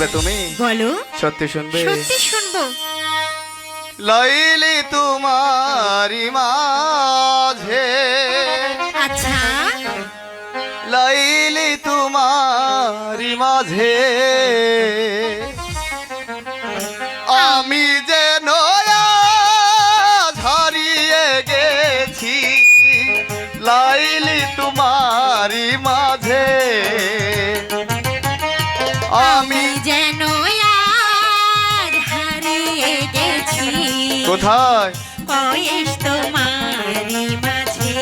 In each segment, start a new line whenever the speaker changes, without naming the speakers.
শুনবে তুমি?
বলো।
সত্যি শুনবে?
সত্যি শুনব।
লাইলি তোমারি মাঝে।
আচ্ছা।
লাইলি তোমারি মাঝে। আমি যে আজ হারিয়ে গেছি লাইলি তোমারি মাঝে। কোথায়?
মাঝে।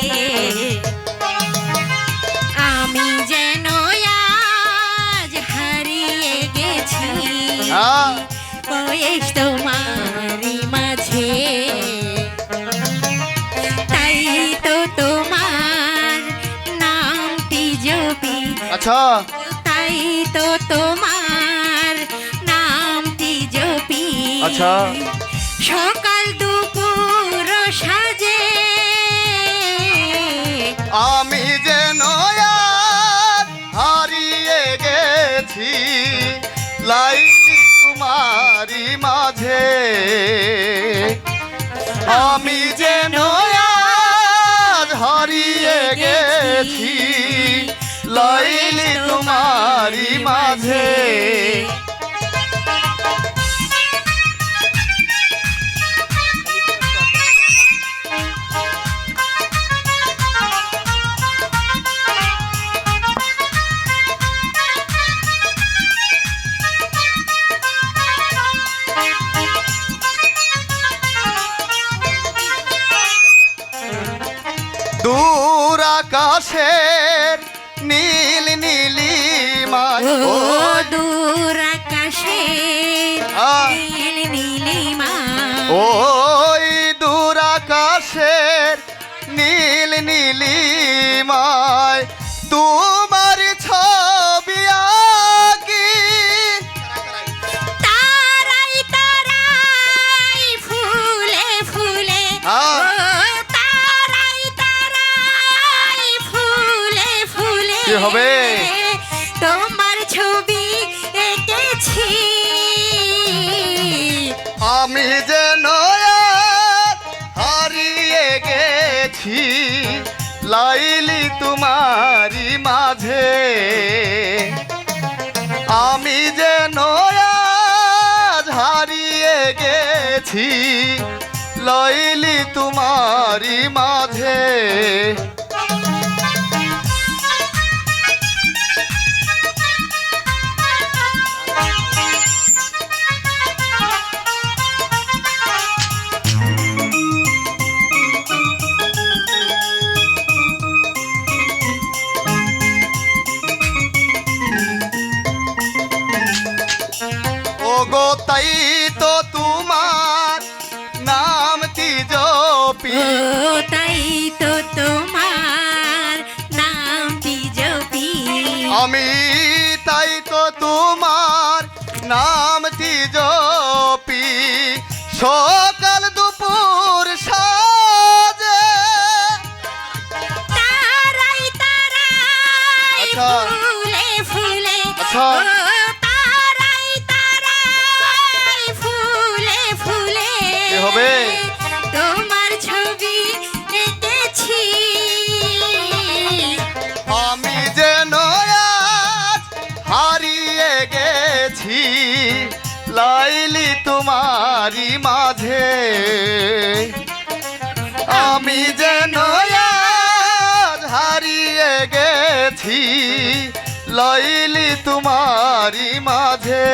আমি যেন আজ হারিয়ে গেছি।
হ্যাঁ।
বয়স তোমারই মাঝে। তাই তো তোমার নামটি জপি।
আচ্ছা।
তাই তো তোমার নামটি জপি।
আচ্ছা।
সকাল দুপুর সাজে।
আমি যেন আজ হারিয়ে গেছি, লাইলি তোমারি মাঝে। আমি যেন আজ হারিয়ে গেছি, লাইলি তোমারি মাঝে। আকাশের নীল নীলিমা
ও দূর আকাশে নীল নীলিমা
ওই দূর আকাশের নীল নীলিমায় হবে?
তোমার ছবি এঁকেছি।
আমি যে হারিয়ে গেছি লাইলি তোমারি মাঝে। আমি যে হারিয়ে গেছি লাইলি তোমারি মাঝে। গো তাই তো তোমার নামটি জপি?
ও তাই তো তোমার নামটি জপি?
আমি তাই তো তোমার নামটি জপি? সকাল
তোমারি
মাঝে আমি যেন নয়া হারিয়ে গেছি লইলি তোমারি মাঝে।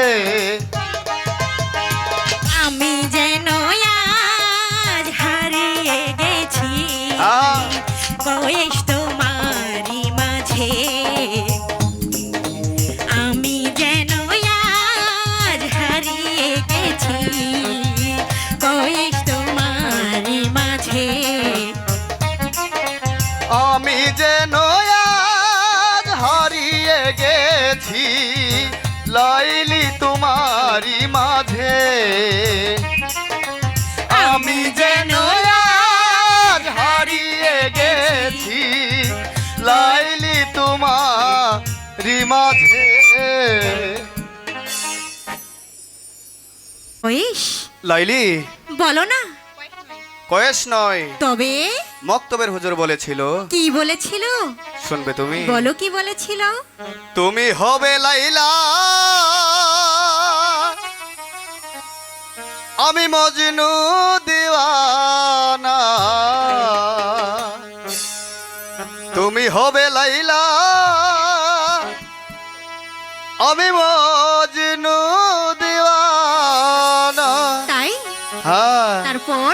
মাঝে। কয়েস
লাইলি?
বলো না।
কয়েস নয়।
তবে?
মক্তবের হুজুর বলেছিল।
কি বলেছিল?
শুনবে তুমি।
বলো কি বলেছিল?
তুমি হবে লাইলা। আমি মজনু দিওয়ানা। তুমি হবে লাইলা। আমি মজনু দিওয়ানা।
তাই?
হ্যাঁ।
তারপর?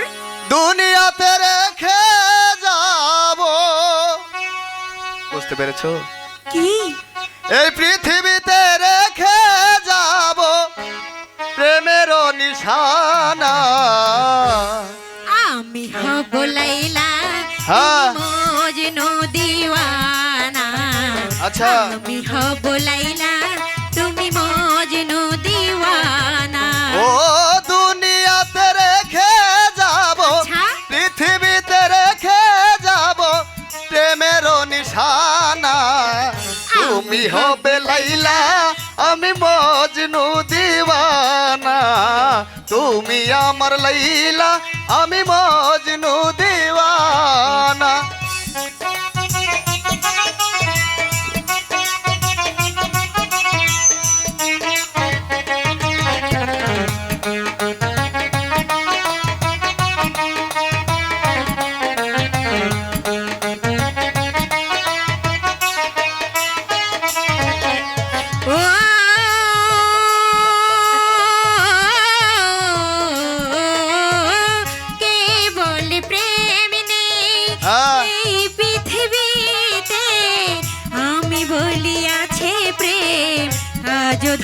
দুনিয়াতে রেখে যাব। বুঝতে পেরেছ?
কি?
এই পৃথিবীতে রেখে যাব। প্রেমের নিশানা।
আমি হব লাইলা
হ্যাঁ।
মজনু দিওয়ানা।
আচ্ছা।
আমি হব লাইলা
হবে লাইলা আমি মজনু দিওয়ানা। তুমি আমার লাইলা আমি মজনু দিওয়ানা।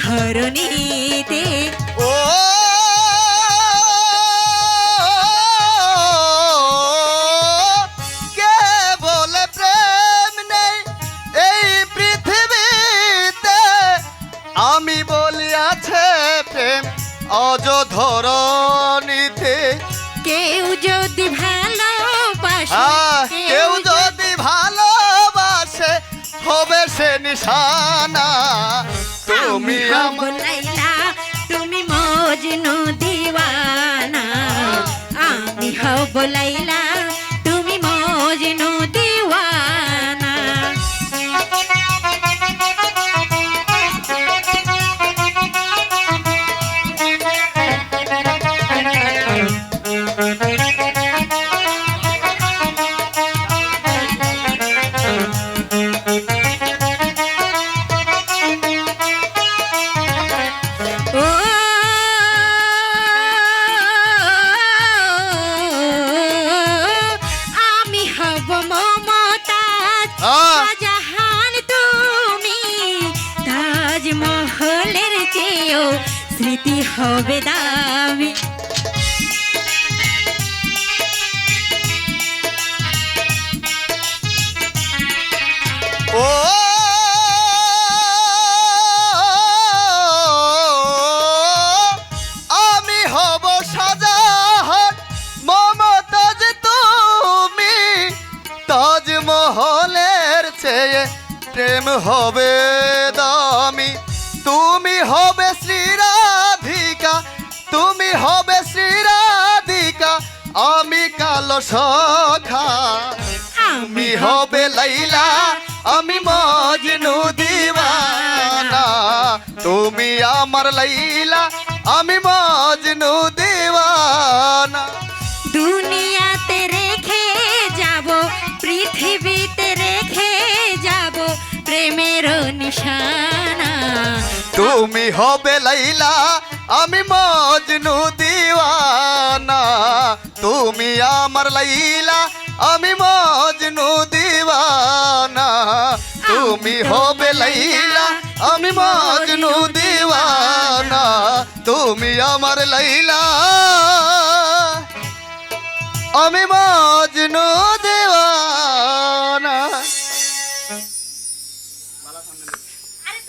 ধরণীতে।
ও কে বলে প্রেম নেই এই পৃথিবীতে? আমি বলি আছে প্রেম অজ ধরণীতে
কেউ যদি ভালোবাসে
আহ, কেউ যদি ভালোবাসে হবে সে নিশানা। তুমি আমার
লাইলা তুমি মজনু দিওয়ানা। আমি হব লাইলা স্মৃতি হবে দামি?
ও চেয়ে প্রেম হবে দামি। তুমি হবে হবে শ্রীরাধিকা আমি কালো সখা। আমি হবে লাইলা আমি মজনু দিওয়ানা। তুমি আমার লাইলা আমি মজনু দিওয়ানা।
দুনিয়াতে রেখে যাব পৃথিবীতে রেখে যাব প্রেমের নিশানা।
তুমি হবে লাইলা আমি মজনু দিওয়ানা তুমি আমার লাইলা আমি মজনু দিওয়ানা তুমি হবে লাইলা আমি মজনু দিওয়ানা তুমি আমার লাইলা আমি মজ